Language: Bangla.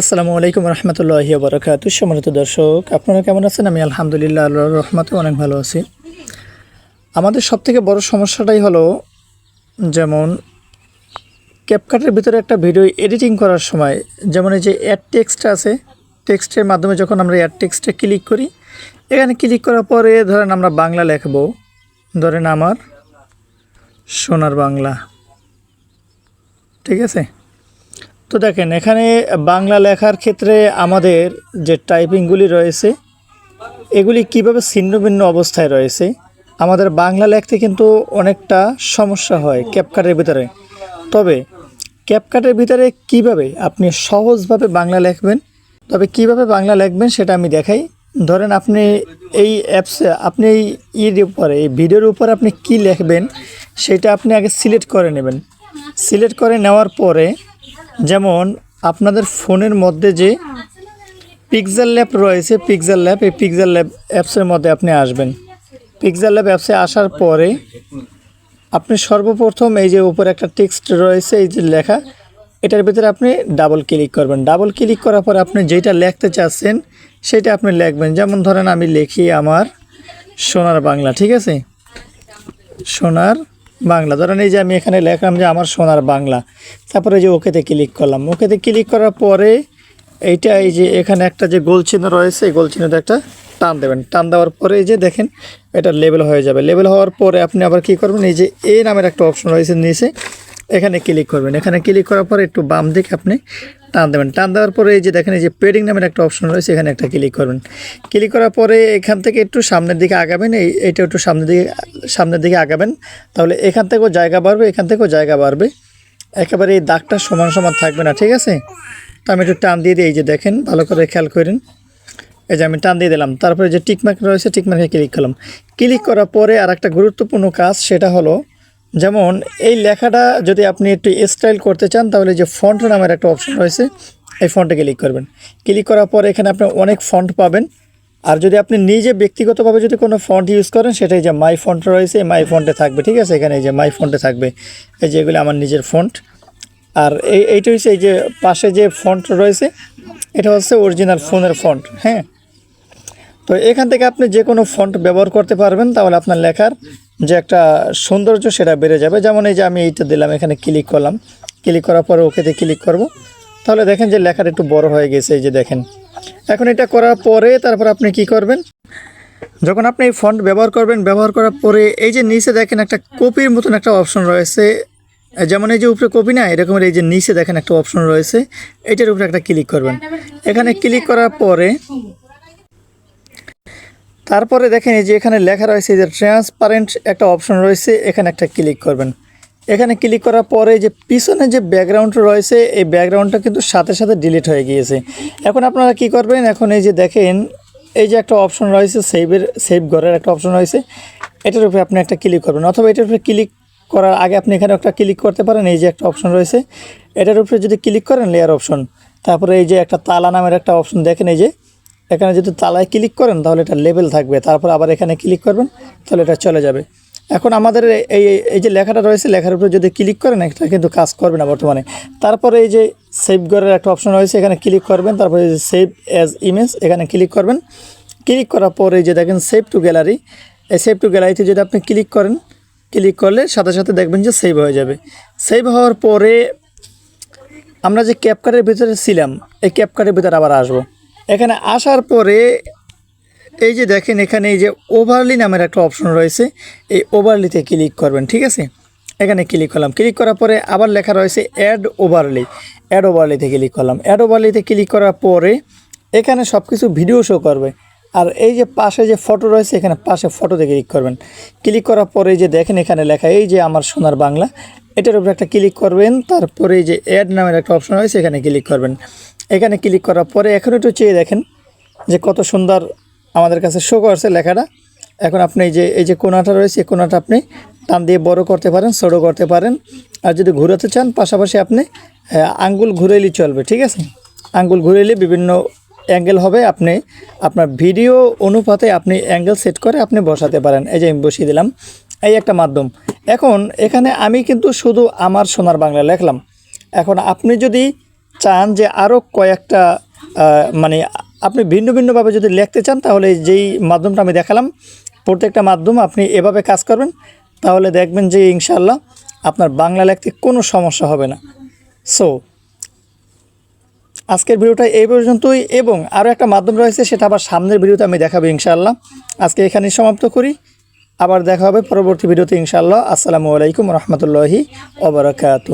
আসসালামু আলাইকুম রহমতুল্লাহ বরকাত সম্মানিত দর্শক, আপনারা কেমন আছেন? আমি আলহামদুলিল্লাহ আল্লাহ রহমতে অনেক ভালো আছি। আমাদের সবথেকে বড় সমস্যাটাই হলো, যেমন ক্যাপকাটের ভিতরে একটা ভিডিও এডিটিং করার সময়, যেমন এই যে অ্যাড টেক্সট আছে টেক্সটের মাধ্যমে যখন আমরা অ্যাড টেক্সটে ক্লিক করি, এখানে ক্লিক করার পরে ধরেন আমরা বাংলা লিখব। ধরেন আমার সোনার বাংলা। ঠিক আছে? তো দেখেন, এখানে বাংলা লেখার ক্ষেত্রে আমাদের যে টাইপিংগুলি রয়েছে, এগুলি কীভাবে ছিন্ন ভিন্ন অবস্থায় রয়েছে, আমাদের বাংলা লেখতে কিন্তু অনেকটা সমস্যা হয় ক্যাপকাটের ভিতরে। তবে ক্যাপকাটের ভিতরে কীভাবে আপনি সহজভাবে বাংলা লেখবেন, তবে কীভাবে বাংলা লেখবেন সেটা আমি দেখাই। ধরেন আপনি এই অ্যাপসে আপনি এই ইর উপরে, এই ভিডিওর উপরে আপনি কি লেখবেন, সেটা আপনি আগে সিলেক্ট করে নেবেন। সিলেক্ট করে নেওয়ার পরে যেমন আপনাদের ফোনের মধ্যে যে পিকজাল ল্যাব রয়েছে পিকজাল ল্যাব এই পিকজাল ল্যাব অ্যাপসের মধ্যে আপনি আসবেন। পিকজাল ল্যাব অ্যাপসে আসার পরে আপনি সর্বপ্রথম এই যে উপরে একটা টেক্সট রয়েছে, এই যে লেখা, এটার ভিতরে আপনি ডাবল ক্লিক করবেন। ডাবল ক্লিক করার পর আপনি যেটা লিখতে চাচ্ছেন, সেটা আপনি লিখবেন। যেমন ধরেন আমি লিখি আমার সোনার বাংলা, ঠিক আছে? সোনার বাংলা। ধরেন এই যে আমি এখানে লেখলাম যে আমার সোনার বাংলা। তারপরে যে ওকেতে ক্লিক করলাম। ওকেতে ক্লিক করার পরে এইটা এই যে এখানে একটা যে গোল চিহ্ন রয়েছে, এই গোল চিহ্নতে একটা টান দেবেন। টান দেওয়ার পরে এই যে দেখেন, এটা লেবেল হয়ে যাবে। লেবেল হওয়ার পরে আপনি আবার কি করবেন? এই যে এ নামের একটা অপশন রয়েছে নিচে। এখানে ক্লিক করবেন। এখানে ক্লিক করার পরে একটু বাম দিকে আপনি টান দেবেন। টান দেওয়ার পরে এই যে দেখেন, এই যে পেডিং নামের একটা অপশন রয়েছে, এখানে একটা ক্লিক করবেন। ক্লিক করার পরে এখান থেকে একটু সামনের দিকে আগাবেন, এই, এটা একটু সামনের দিকে সামনের দিকে আগাবেন। তাহলে এখান থেকেও জায়গা বাড়বে, এখান থেকেও জায়গা বাড়বে। একেবারে এই দাগটা সমান সমান থাকবে না, ঠিক আছে? তো আমি একটু টান দিয়ে দিই, এই যে দেখেন, ভালো করে খেয়াল করেন। এই যে আমি টান দিয়ে দিলাম, তারপরে যে টিকমার্ক রয়েছে টিকমার্কে ক্লিক করলাম। ক্লিক করার পরে আর একটা গুরুত্বপূর্ণ কাজ, সেটা হলো যেমন এই লেখাটা যদি আপনি একটু স্টাইল করতে চান, তাহলে যে ফন্ট নামের একটা অপশন রয়েছে, এই ফন্টে ক্লিক করবেন। ক্লিক করার পর এখানে আপনি অনেক ফন্ট পাবেন। আর যদি আপনি নিজে ব্যক্তিগতভাবে যদি কোনো ফন্ট ইউজ করেন, সেটাই যে মাই ফন্ট রয়েছে মাই ফন্টে থাকবে, ঠিক আছে? এখানে এই যে মাই ফন্টে থাকবে, এই যে এগুলো আমার নিজের ফন্ট আর এই, এইটা হচ্ছে এই যে পাশে যে ফন্ট রয়েছে, এটা হচ্ছে অরিজিনাল ফোনের ফন্ট হ্যাঁ? তো এখান থেকে আপনি যে কোনো ফন্ট ব্যবহার করতে পারবেন, তাহলে আপনার লেখার যে একটা সৌন্দর্য সেটা বেড়ে যাবে। যেমন এই যে আমি এইটা দিলাম, এখানে ক্লিক করলাম। ক্লিক করার পরে ওকেতে ক্লিক করব। তাহলে দেখেন যে লেখাটা একটু বড় হয়ে গেছে, এই যে দেখেন। এখন এটা করার পরে তারপর আপনি কি করবেন? যখন আপনি এই ফন্ট ব্যবহার করবেন, ব্যবহার করার পরে এই যে নিচে দেখেন একটা কপির মতন একটা অপশন রয়েছে। যেমন এই যে উপরে কপি না এরকমের এই যে নিচে দেখেন একটা অপশন রয়েছে। এটার উপরে একটা ক্লিক করবেন। এখানে ক্লিক করার পরে তারপরে দেখেন এই যে এখানে লেখা রয়েছে যে ট্রান্সপারেন্ট একটা অপশন রয়েছে, এখানে একটা ক্লিক করবেন। এখানে ক্লিক করার পরে যে পিছনে যে ব্যাকগ্রাউন্ড রয়েছে, এই ব্যাকগ্রাউন্ডটা কিন্তু সাথে সাথে ডিলিট হয়ে গিয়েছে। এখন আপনারা কি করবেন? এখন এই যে দেখেন, এই যে একটা অপশন রয়েছে সেভের সেভ ঘরের একটা অপশন রয়েছে। এটার উপরে আপনি একটা ক্লিক করবেন। অথবা এটার উপরে ক্লিক করার আগে আপনি এখানে একটা ক্লিক করতে পারেন, এই যে একটা অপশন রয়েছে। এটার উপরে যদি ক্লিক করেন লেয়ার অপশন তারপরে এই যে একটা তালা নামের একটা অপশন দেখেন, এই যে এখানে যদি তালায় ক্লিক করেন, তাহলে এটা লেভেল থাকবে। তারপর আবার এখানে ক্লিক করবেন, তাহলে এটা চলে যাবে। এখন আমাদের এই এই যে লেখাটা রয়েছে, লেখার উপরে যদি ক্লিক করেন, এটা কিন্তু কাজ করবে না বর্তমানে। তারপরে এই যে সেভ করার একটা অপশন রয়েছে, এখানে ক্লিক করবেন। তারপরে সেভ অ্যাজ ইমেজ এখানে ক্লিক করবেন। ক্লিক করার পরে যে দেখেন সেভ টু গ্যালারি এই সেভ টু গ্যালারিতে যদি আপনি ক্লিক করেন ক্লিক করলে সাথে সাথে দেখবেন যে সেভ হয়ে যাবে। সেভ হওয়ার পরে আমরা যে ক্যাপকারের ভিতরে ছিলাম, এই ক্যাপকারের ভিতরে আবার আসব। এখানে আসার পরে এই যে দেখেন, এখানে এই যে ওভারলি নামের একটা অপশন রয়েছে। এই ওভারলিতে ক্লিক করবেন, ঠিক আছে? এখানে ক্লিক করলাম। ক্লিক করার পরে আবার লেখা রয়েছে অ্যাড ওভারলি অ্যাড ওভারলিতে ক্লিক করলাম। অ্যাড ওভারলিতে ক্লিক করার পরে এখানে সব কিছু ভিডিও শো করবে। আর এই যে পাশে যে ফটো রয়েছে, এখানে পাশে ফটোতে ক্লিক করবেন। ক্লিক করার পরে যে দেখেন, এখানে লেখা এই যে আমার সোনার বাংলা, এটার উপরে একটা ক্লিক করবেন। তারপরে এই যে অ্যাড নামের একটা অপশন রয়েছে, এখানে ক্লিক করবেন। এখানে ক্লিক করার পরে এখন একটু চেয়ে দেখেন যে কত সুন্দর আমাদের কাছে শো করছে লেখাটা। এখন আপনি যে, এই যে কোনাটা রয়েছে কোনাটা আপনি টান দিয়ে বড় করতে পারেন, ছোটো করতে পারেন। আর যদি ঘুরাতে চান, পাশাপাশি আপনি আঙ্গুল ঘুরেলেই চলবে, ঠিক আছে? আঙ্গুল ঘুরেলে বিভিন্ন অ্যাঙ্গেল হবে, আপনি আপনার ভিডিও অনুপাতে আপনি অ্যাঙ্গেল সেট করে আপনি বসাতে পারেন। এই যে আমি বসিয়ে দিলাম, এই একটা মাধ্যম। এখন এখানে আমি কিন্তু শুধু আমার সোনার বাংলা লেখলাম। এখন আপনি যদি চান যে আরও কয়েকটা মানে আপনি ভিন্ন ভিন্নভাবে যদি লিখতে চান, তাহলে যেই মাধ্যমটা আমি দেখালাম, প্রত্যেকটা মাধ্যম আপনি এভাবে কাজ করবেন, তাহলে দেখবেন যে ইনশাল্লাহ আপনার বাংলা লিখতে কোনো সমস্যা হবে না। সো আজকের ভিডিওটা এই পর্যন্তই, এবং আরও একটা মাধ্যম রয়েছে, সেটা আবার সামনের ভিডিওতে আমি দেখাবো ইনশাআল্লাহ। আজকে এখানেই সমাপ্ত করি, আবার দেখা হবে পরবর্তী ভিডিওতে ইনশাআল্লাহ। আসসালামু আলাইকুম রহমতুল্লাহি ওবরাকাতু